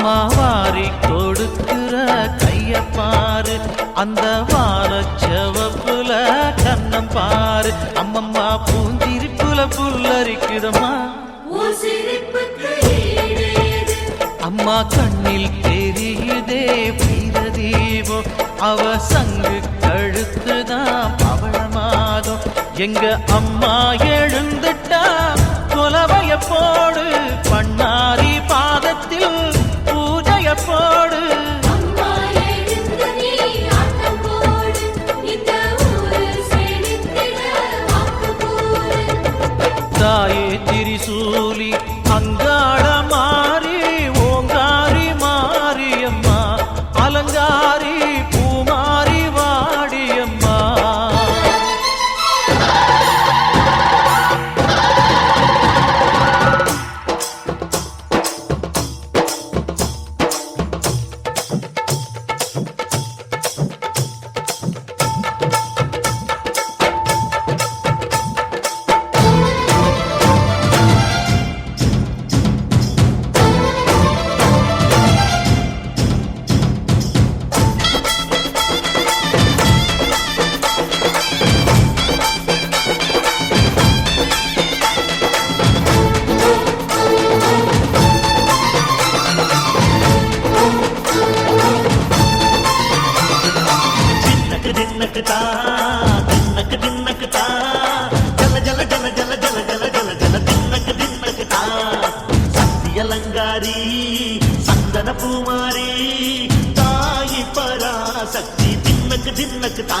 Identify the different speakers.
Speaker 1: அம்மா
Speaker 2: வாரி கொடுக்கிற கைய பாரு அந்த வார செவப்புல கண்ணம் பாரு. அம்மம்மா பூந்திருப்புல புல்லரிக்குதம்மா. அம்மா கண்ணில் தெரியுதே பீர தீபம் அவ சங்கு கழுத்துதான் பவள மாதம் எங்க அம்மா எழுந்துட்டா கொலவைய போடு
Speaker 3: பண்ணா. ಮಾರಿ ತಾಯಿ ಪರಾಸಕ್ತಿ ದಿಮ್ಮಕ್ ದಿಮ್ಮಕ್ ತಾ